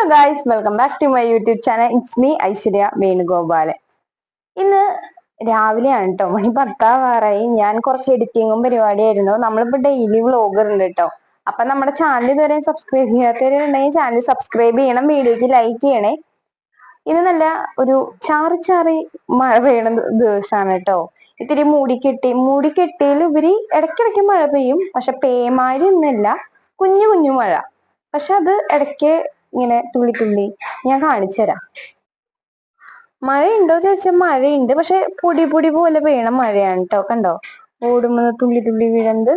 Hello guys welcome back to my YouTube channel it's me Aishwarya Venugopalan ഇന്ന് രാവിലെയാണ് കേട്ടോ മണി പത്താവാറായി. ഞാൻ കുറച്ച് എഡിറ്റിങ്ങും പരിപാടിയായിരുന്നു. നമ്മളിപ്പോ ഡെയിലി വ്ളോഗർ ഉണ്ട് കേട്ടോ അപ്പൊ നമ്മുടെ ചാനൽ ഇതുവരെ സബ്സ്ക്രൈബ് ചെയ്യാത്തവരുണ്ടെങ്കിൽ ചാനൽ സബ്സ്ക്രൈബ് ചെയ്യണം വീഡിയോക്ക് ലൈക്ക് ചെയ്യണേ. ഇത് നല്ല ഒരു ചാറി ചാറി മഴ പെയ്യണ ദിവസമാണ് കേട്ടോ ഇത്തിരി മൂടിക്കെട്ടി മൂടിക്കെട്ടിയിൽ ഉപരി ഇടയ്ക്കിടയ്ക്ക് മഴ പെയ്യും. പക്ഷെ പേമാരി ഒന്നുമില്ല. കുഞ്ഞു കുഞ്ഞു മഴ. പക്ഷെ അത് ഇടയ്ക്ക് ഇങ്ങനെ തുള്ളി തുള്ളി. ഞാൻ കാണിച്ചു തരാം മഴയുണ്ടോ ചോദിച്ചാൽ മഴയുണ്ട്. പക്ഷെ പൊടി പൊടി പോലെ പെയ്യണ മഴയാണ് കേട്ടോ കണ്ടോ? ഓടുമ്പോ തുള്ളി തുള്ളി വീഴന്ത്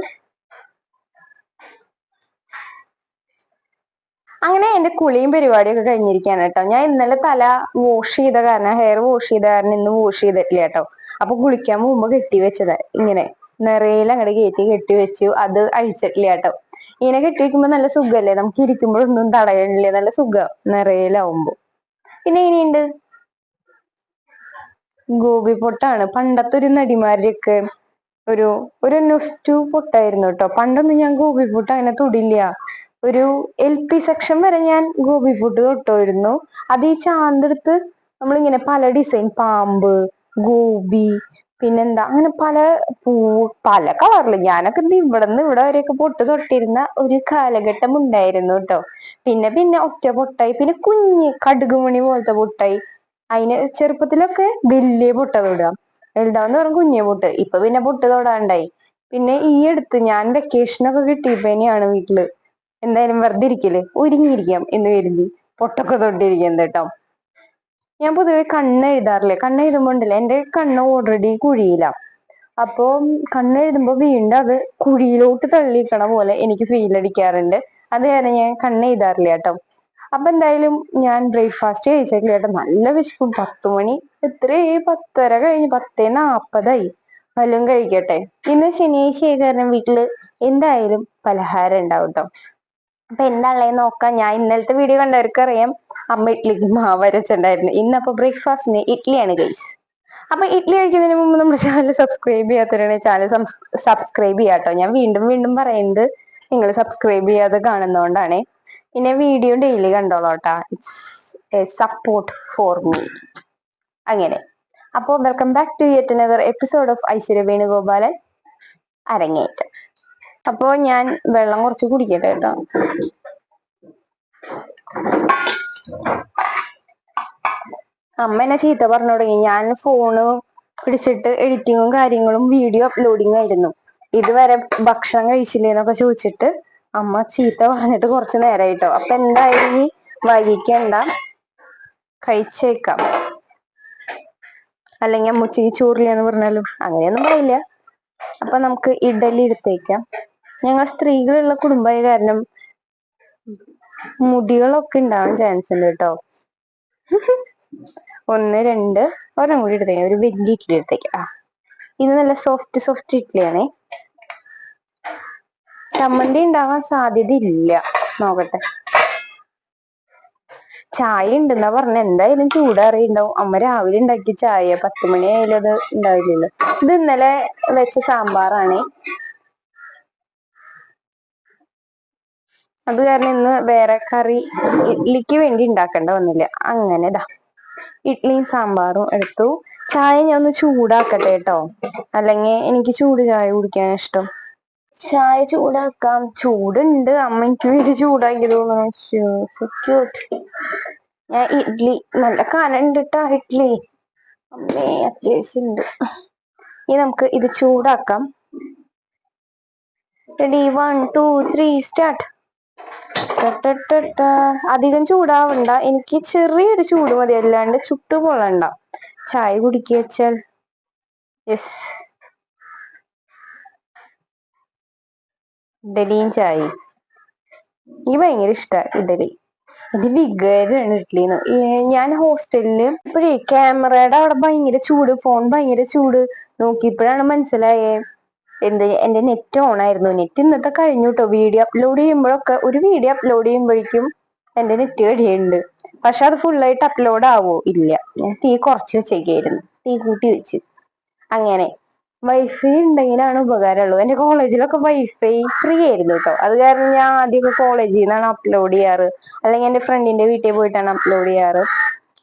അങ്ങനെ എന്റെ കുളിയും പരിപാടിയൊക്കെ കഴിഞ്ഞിരിക്കാണ് കേട്ടോ ഞാൻ ഇന്നലെ തല വാഷ് ചെയ്ത കാരണം ഹെയർ വാഷ് ചെയ്ത കാരണം ഇന്ന് വാഷ് ചെയ്തിട്ടില്ല കേട്ടോ അപ്പൊ കുളിക്കാൻ മുമ്പ് കെട്ടി വെച്ചതാ. ഇങ്ങനെ നിറയിൽ അങ്ങോട്ട് കയറ്റി കെട്ടി വെച്ചു. അത് അഴിച്ചിട്ടില്ല കേട്ടോ ഇങ്ങനെ കെട്ടിവെക്കുമ്പോ നല്ല സുഖല്ലേ? നമുക്ക് ഇരിക്കുമ്പോഴൊന്നും തടയണില്ലേ നല്ല സുഖം നിറയിലാവുമ്പോ. പിന്നെ ഇനിയുണ്ട്. ഗോപി പൊട്ടാണ് പണ്ടത്തെ ഒരു നടിമാരുടെയൊക്കെ ഒരു ഒരു നൊസ്റ്റു പൊട്ടായിരുന്നു കേട്ടോ. പണ്ടൊന്നും ഞാൻ ഗോപി പൊട്ട് അങ്ങനെ തൊടില്ല. ഒരു എൽ പി സെക്ഷൻ വരെ ഞാൻ ഗോപി പൊട്ട് തൊട്ടുമായിരുന്നു അത് ഈ ചാന്തെടുത്ത് നമ്മളിങ്ങനെ പല ഡിസൈൻ പാമ്പ് ഗോപി പിന്നെന്താ? അങ്ങനെ പല പൂ പല കളറിൽ ഞാനൊക്കെ ഇവിടെ നിന്ന് ഇവിടെ വരെയൊക്കെ പൊട്ട് തൊട്ടിരുന്ന ഒരു കാലഘട്ടം ഉണ്ടായിരുന്നു കേട്ടോ പിന്നെ പിന്നെ ഒറ്റ പൊട്ടായി. പിന്നെ കുഞ്ഞ് കടുകുമണി പോലത്തെ പൊട്ടായി. അതിന് ചെറുപ്പത്തിലൊക്കെ വലിയ പൊട്ട തൊടുക എഴുതാന്ന് പറഞ്ഞ കുഞ്ഞ പൊട്ട്. ഇപ്പൊ പിന്നെ പൊട്ട് തൊടാണ്ടായി. പിന്നെ ഈ അടുത്ത് ഞാൻ വെക്കേഷനൊക്കെ കിട്ടിയപ്പോനെയാണ് വീട്ടിൽ. എന്തായാലും വെറുതെ ഇരിക്കൽ. ഒരുങ്ങിയിരിക്കാം എന്ന് കരുതി പൊട്ടൊക്കെ തൊട്ടിരിക്കുന്നത് കേട്ടോ ഞാൻ പൊതുവെ കണ്ണ് എഴുതാറില്ലേ? കണ്ണ് എഴുതുമ്പോണ്ടല്ലേ? എന്റെ കണ്ണ് ഓൾറെഡി കുഴിയില്ല അപ്പോ കണ്ണ് എഴുതുമ്പോ വീണ്ടും അത് കുഴിയിലോട്ട് തള്ളിക്കണ പോലെ എനിക്ക് ഫീൽ അടിക്കാറുണ്ട്. അത് കാരണം ഞാൻ കണ്ണ് എഴുതാറില്ല കേട്ടോ. അപ്പൊ എന്തായാലും ഞാൻ ബ്രേക്ക്ഫാസ്റ്റ് കഴിച്ചേക്കില്ല കേട്ടോ. നല്ല വിശപ്പും. പത്ത് മണി എത്രയായി പത്തര കഴിഞ്ഞ് പത്തേ നാപ്പതായി. വല്ലതും കഴിക്കട്ടെ. ഇന്ന് ശനിയാഴ്ച കാരണം വീട്ടിൽ എന്തായാലും പലഹാരം ഉണ്ടാവും കേട്ടോ. അപ്പൊ എന്താണല്ലേ നോക്കാം. ഞാൻ ഇന്നലത്തെ വീഡിയോ കണ്ടവർക്ക് അറിയാം അമ്മ ഇഡ്ലിക്ക് മാവ് അരച്ചിട്ടുണ്ടായിരുന്നു. ഇന്നപ്പോ ബ്രേക്ക്ഫാസ്റ്റിന് ഇഡ്ലിയാണ് ഗൈസ് അപ്പൊ ഇഡ്ലി കഴിക്കുന്നതിന് മുമ്പ് നമ്മുടെ ചാനൽ സബ്സ്ക്രൈബ് ചെയ്യാത്തവരാണെങ്കിൽ ചാനൽ സബ്സ്ക്രൈബ് ചെയ്യാട്ടോ. ഞാൻ വീണ്ടും വീണ്ടും പറയുന്നത് നിങ്ങൾ സബ്സ്ക്രൈബ് ചെയ്യാതെ കാണുന്നതുകൊണ്ടാണ് പിന്നെ വീഡിയോ ഡെയിലി കണ്ടോളോട്ടാ. ഇറ്റ്സ് സപ്പോർട്ട് ഫോർ മീ അങ്ങനെ. അപ്പോൾ welcome back to yet another episode of Aishwarya Venugopalan അരങ്ങേറ്റം. അപ്പോ ഞാൻ വെള്ളം കുറച്ച് കുടിക്കട്ടെ കേട്ടോ അമ്മ എന്നെ ചീത്ത പറഞ്ഞു തുടങ്ങി. ഞാൻ ഫോണ് പിടിച്ചിട്ട് എഡിറ്റിങ്ങും കാര്യങ്ങളും വീഡിയോ അപ്ലോഡിങ് ആയിരുന്നു. ഇതുവരെ ഭക്ഷണം കഴിച്ചില്ലേന്നൊക്കെ ചോദിച്ചിട്ട് അമ്മ ചീത്ത പറഞ്ഞിട്ട് കുറച്ച് നേരമായിട്ടോ അപ്പൊ എന്തായാലും ഈ വൈകിക്കണ്ട കഴിച്ചേക്കാം. അല്ലെങ്കിൽ അമ്മൂച്ചിക്ക് ചോറില്ല എന്ന് പറഞ്ഞാലും? അങ്ങനെയൊന്നും പറയില്ല. അപ്പൊ നമുക്ക് ഇഡലി എടുത്തേക്കാം. ഞങ്ങൾ സ്ത്രീകളുള്ള കുടുംബമായ കാരണം മുടികളൊക്കെ ഉണ്ടാവാൻ ചാൻസ് ഉണ്ട് കേട്ടോ. ഒന്ന് രണ്ട് ഒരെണ്ണം കൂടി എടുത്തേക്കാം. ഒരു വലിയ ഇഡ്ഡലി എടുത്തേക്കാം. ആ. ഇത് നല്ല സോഫ്റ്റ് സോഫ്റ്റ് ഇഡ്ഡലിയാണേ ചമ്മന്തി ഉണ്ടാവാൻ സാധ്യത ഇല്ല. നോക്കട്ടെ. ചായ ഉണ്ടെന്നാ പറഞ്ഞ. എന്തായാലും ചൂടാറിയുണ്ടാവും. അമ്മ രാവിലെ ഉണ്ടാക്കിയ ചായ പത്ത് മണി ആയാലും അത് ഉണ്ടാവില്ലല്ലോ. ഇത് ഇന്നലെ വെച്ച സാമ്പാറാണേ. അത് കാരണം ഇന്ന് വേറെ കറി ഇഡ്ലിക്ക് വേണ്ടി ഉണ്ടാക്കേണ്ട വന്നില്ല. അങ്ങനെ ഇതാ ഇഡ്ലിയും സാമ്പാറും എടുത്തു. ചായ ഞാൻ ഒന്ന് ചൂടാക്കട്ടെ കേട്ടോ. അല്ലെങ്കിൽ എനിക്ക് ചൂട് ചായ കുടിക്കാൻ ഇഷ്ടം. ചായ ചൂടാക്കാം. ചൂടുണ്ട്. അമ്മ എനിക്ക് വേണ്ടി ചൂടാക്കി തോന്നുന്നു ഞാൻ ഇഡ്ഡലി നല്ല കനുണ്ട് കേട്ടോ ഇഡ്ഡലി അമ്മേ അത്യാവശ്യം ഉണ്ട്. ഇനി നമുക്ക് ഇത് ചൂടാക്കാം. Ready one two three start അധികം ചൂടാവണ്ട. എനിക്ക് ചെറിയൊരു ചൂട് മതി. അല്ലാണ്ട് ചുട്ടു പൊള്ളണ്ട ചായ കുടിക്കുക വെച്ചാൽ യെസ്. ഇഡലിയും ചായ എനിക്ക് ഭയങ്കര ഇഷ്ട ഇഡലി എനിക്ക് വികാരാണ് ഇഡ്ലിന്ന് ഞാൻ ഹോസ്റ്റലിൽ ഇപ്പോഴേ ക്യാമറയുടെ അവിടെ ഭയങ്കര ചൂട് ഫോൺ ഭയങ്കര ചൂട്. നോക്കിയപ്പോഴാണ് മനസ്സിലായേ. എന്ത് എന്റെ നെറ്റ് ഓൺ ആയിരുന്നു നെറ്റ് ഇന്നത്തെ കഴിഞ്ഞു കേട്ടോ വീഡിയോ അപ്ലോഡ് ചെയ്യുമ്പോഴൊക്കെ ഒരു വീഡിയോ അപ്ലോഡ് ചെയ്യുമ്പോഴേക്കും എന്റെ നെറ്റ് കഴിയുന്നുണ്ട് പക്ഷെ അത് ഫുള്ളായിട്ട് അപ്ലോഡ് ആവോ? ഇല്ല. ഞാൻ തീ കുറച്ച് വെച്ചേക്കായിരുന്നു. തീ കൂട്ടി വെച്ചു. അങ്ങനെ വൈഫൈ ഉണ്ടെങ്കിലാണ് ഉപകാരമുള്ളൂ എന്റെ കോളേജിലൊക്കെ വൈഫൈ ഫ്രീ ആയിരുന്നു കേട്ടോ അത് കാരണം ഞാൻ ആദ്യമൊക്കെ കോളേജിൽ നിന്നാണ് അപ്ലോഡ് ചെയ്യാറ്. അല്ലെങ്കിൽ എന്റെ ഫ്രണ്ടിന്റെ വീട്ടിൽ പോയിട്ടാണ് അപ്ലോഡ് ചെയ്യാറ്.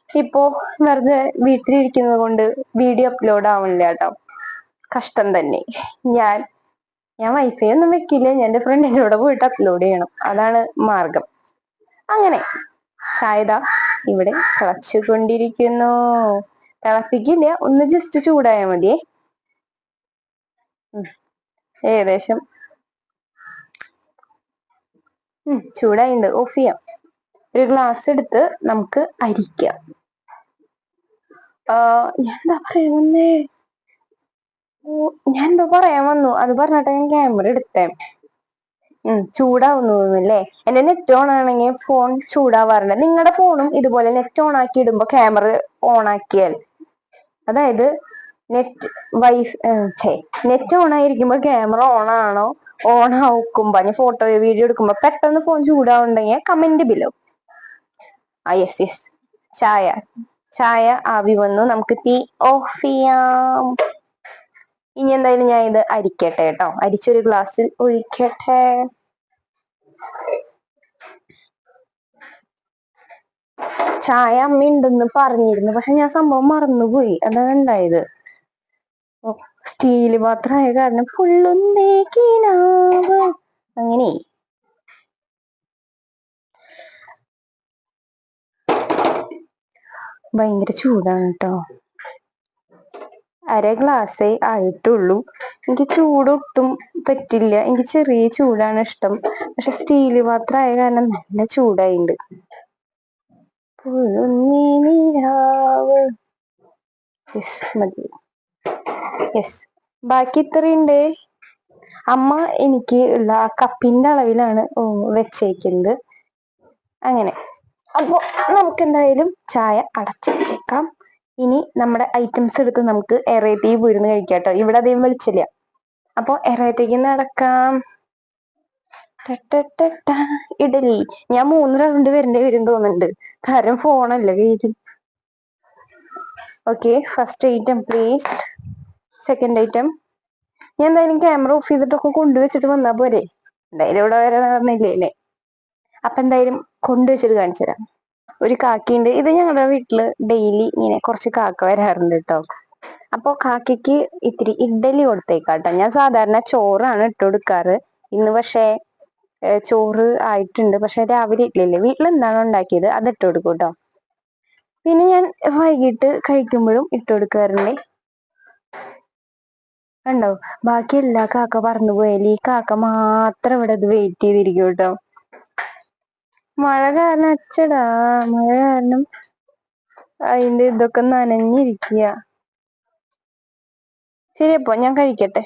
ഇപ്പോ വെറുതെ വീട്ടിലിരിക്കുന്നത് കൊണ്ട് വീഡിയോ അപ്ലോഡ് ആവണില്ല കേട്ടോ കഷ്ടം തന്നെ. ഞാൻ ഞാൻ വൈഫൈ ഒന്നും വെക്കില്ല. ഞാൻ എന്റെ ഫ്രണ്ട് കൂടെ പോയിട്ട് അപ്ലോഡ് ചെയ്യണം. അതാണ് മാർഗം. അങ്ങനെ ചായത ഇവിടെ തിളച്ചുകൊണ്ടിരിക്കുന്നു. തിളപ്പിക്കില്ല. ഒന്ന് ജസ്റ്റ് ചൂടായാൽ മതിയേ. ഏകദേശം. ചൂടായിണ്ട്. ഓഫ് ചെയ്യാം. ഒരു ഗ്ലാസ് എടുത്ത് നമുക്ക് അരിക്കാം. എന്താ പറയുന്നേ? ഞാൻ എന്തോ പറയാൻ വന്നു. അത് പറഞ്ഞിട്ട് ഞാൻ ക്യാമറ എടുത്തേ. ചൂടാവുന്നു അല്ലേ എന്റെ നെറ്റ് ഓൺ ആണെങ്കിൽ ഫോൺ ചൂടാവാറുണ്ട്. നിങ്ങളുടെ ഫോണും ഇതുപോലെ നെറ്റ് ഓൺ ആക്കി ഇടുമ്പോ ക്യാമറ ഓൺ ആക്കിയാൽ. അതായത് നെറ്റ് വൈഫ് ഛേ നെറ്റ് ഓൺ ആയിരിക്കുമ്പോ ക്യാമറ ഓൺ ആണോ? ഓൺ ആക്കുമ്പോ ഞാൻ ഫോട്ടോ വീഡിയോ എടുക്കുമ്പോ പെട്ടെന്ന് ഫോൺ ചൂടാവുണ്ടെങ്കിൽ കമന്റ് ബിലോ ആ യെസ് യെസ് ചായ. ചായ ആവി വന്നു. നമുക്ക് തീ ഓഫ് ചെയ്യാം. ഇനി എന്തായാലും ഞാൻ ഇത് അരിക്കട്ടെ കേട്ടോ. അരിച്ചൊരു ഗ്ലാസ്സിൽ ഒഴിക്കട്ടെ. ചായ അമ്മ ഉണ്ടെന്ന് പറഞ്ഞിരുന്നു. പക്ഷെ ഞാൻ സംഭവം മറന്നുപോയി. അതാണ് ഉണ്ടായത് സ്റ്റീൽ പാത്രമായ കാരണം ഫുള്ളൊന്നേ അങ്ങനെ. ഭയങ്കര ചൂടാണ് കേട്ടോ. അര ഗ്ലാസ്സേ ആയിട്ടുള്ളൂ. എനിക്ക് ചൂടൊട്ടും പറ്റില്ല. എനിക്ക് ചെറിയ ചൂടാണ് ഇഷ്ടം. പക്ഷെ സ്റ്റീൽ പാത്രമായ കാരണം നല്ല ചൂടായിണ്ട്. യെസ് ബാക്കി ഇത്രയുണ്ട്. അമ്മ എനിക്ക് ഉള്ള ആ കപ്പിന്റെ അളവിലാണ് വെച്ചേക്കുന്നത്. അങ്ങനെ. അപ്പൊ നമുക്ക് എന്തായാലും ചായ അടച്ചു വെച്ചേക്കാം. ഇനി നമ്മുടെ ഐറ്റംസ് എടുത്ത് നമുക്ക് എറേത്തേക്ക് പോയിരുന്നു കഴിക്കാം കേട്ടോ ഇവിടെ അധികം വെളിച്ചില്ല? അപ്പൊ എറേത്തേക്ക് നടക്കാം. ഇഡലി ഞാൻ മൂന്ന് റൗണ്ട് വരേണ്ടി വരും തോന്നുന്നുണ്ട്. കാരണം ഫോണല്ലേ കയ്യിൽ okay first item please second item ഞാൻ എന്തായാലും ക്യാമറ ഓഫ് ചെയ്തിട്ടൊക്കെ കൊണ്ടുവച്ചിട്ട് വന്നാ പോരെ. എന്തായാലും ഇവിടെ വരെ നടന്നില്ലേ അല്ലേ? അപ്പൊ എന്തായാലും കൊണ്ടുവച്ചിട്ട് കാണിച്ചു തരാം ഒരു കാക്കയുണ്ട്. ഇത് ഞങ്ങളുടെ വീട്ടിൽ ഡെയിലി ഇങ്ങനെ കുറച്ച് കാക്ക വരാറുണ്ട് കേട്ടോ അപ്പൊ കാക്കയ്ക്ക് ഇത്തിരി ഇഡ്ഡലി കൊടുത്തേക്കാട്ടോ. ഞാൻ സാധാരണ ചോറാണ് ഇട്ട് കൊടുക്കാറ്. ഇന്ന് പക്ഷേ ചോറ് ആയിട്ടുണ്ട്. പക്ഷെ രാവിലെ ഇഡ്ഡലിയില്ലേ വീട്ടിൽ എന്താണ് ഉണ്ടാക്കിയത്? അത് ഇട്ട് കൊടുക്കും കേട്ടോ പിന്നെ ഞാൻ വൈകിട്ട് കഴിക്കുമ്പോഴും ഇട്ട് കൊടുക്കാറുണ്ട്. കണ്ടോ? ബാക്കി എല്ലാ കാക്ക പറന്നു പോയാലും ഈ കാക്ക മാത്രം ഇവിടെ അത് വെയിറ്റ് ചെയ്തിരിക്കും കേട്ടോ മഴ കാരണം അച്ചടാ. മഴ കാരണം അതിന്റെ ഇതൊക്കെ നനഞ്ഞിരിക്കുക ശരി അപ്പൊ ഞാൻ കഴിക്കട്ടെ.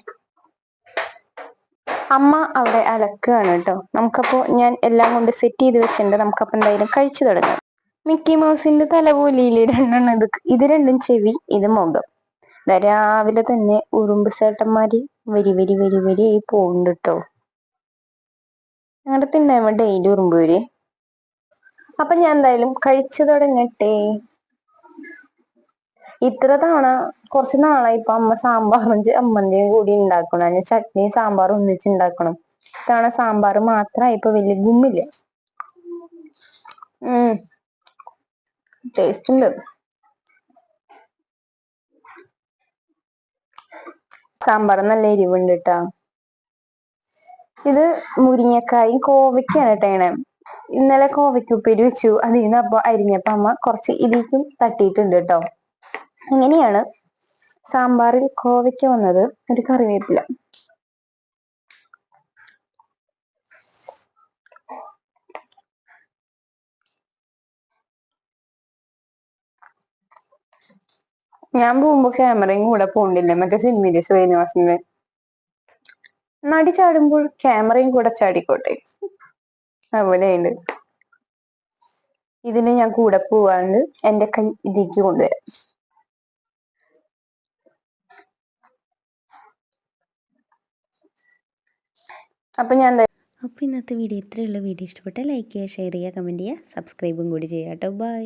അമ്മ അവിടെ അലക്കുകയാണ് കേട്ടോ നമുക്കപ്പോ ഞാൻ എല്ലാം കൊണ്ട് സെറ്റ് ചെയ്ത് വെച്ചിട്ടുണ്ട്. നമുക്കപ്പോ എന്തായാലും കഴിച്ചു തുടങ്ങാം. മിക്കി മൗസിന്റെ തലപോലിയിൽ രണ്ടെണ്ണം. ഇത് ഇത് രണ്ടും ചെവി ഇത് മുഖം. രാവിലെ തന്നെ ഉറുമ്പ് സേട്ടന്മാര് വരി വരി വരി വരി ആയി പോകുന്നുണ്ട് കേട്ടോ ഞങ്ങളുടെ തിന്നായ്മ ഡെയിലി ഉറുമ്പ് വരെ? അപ്പൊ ഞാൻ എന്തായാലും കഴിച്ചു തുടങ്ങട്ടെ ഇത്ര തവണ കുറച്ച് നാളായി ഇപ്പൊ അമ്മ സാമ്പാറും അമ്മന്റെയും കൂടി ഉണ്ടാക്കണം അതിന് ചട്നിയും സാമ്പാറും ഒന്നിച്ച് ഉണ്ടാക്കണം ഇത്തവണ സാമ്പാർ മാത്രമായി ഇപ്പൊ വലിയ ഗുമ്മില്ല. ഉം. ടേസ്റ്റ് ഉണ്ട് സാമ്പാർ നല്ല എരിവുണ്ട് കേട്ടാ ഇത് മുരിങ്ങക്കായും കോവയ്ക്കാണ് കേട്ടോ ഇന്നലെ കോവയ്ക്ക് ഉപ്പേരി വെച്ചു. അതിൽ നിന്ന് അപ്പൊ അരിഞ്ഞപ്പോ അമ്മ കുറച്ച് ഇതിക്കും തട്ടിയിട്ടുണ്ട് കേട്ടോ അങ്ങനെയാണ് സാമ്പാറിൽ കോവയ്ക്ക വന്നത് ഒരു കറിവേപ്പില. ഞാൻ പോകുമ്പോ ക്യാമറയും കൂടെ പോണ്ടില്ല മറ്റേ സിനിമയിലെ ശ്രീനിവാസിന്റെ. നടി ചാടുമ്പോൾ ക്യാമറയും കൂടെ ചാടിക്കോട്ടെ? അതുപോലെയുണ്ട്. ഇതിന് ഞാൻ കൂടെ പോവാണ്ട് എന്റെ കൈ ഇതിലേക്ക് കൊണ്ടുവരാം. അപ്പൊ ഞാൻ അപ്പോൾ ഇന്നത്തെ വീഡിയോ ഇത്രയുള്ള വീഡിയോ ഇഷ്ടപ്പെട്ടാൽ ലൈക്ക് ചെയ്യുക ഷെയർ ചെയ്യുക കമന്റ് ചെയ്യുക സബ്സ്ക്രൈബും കൂടി ചെയ്യാം കേട്ടോ. ബൈ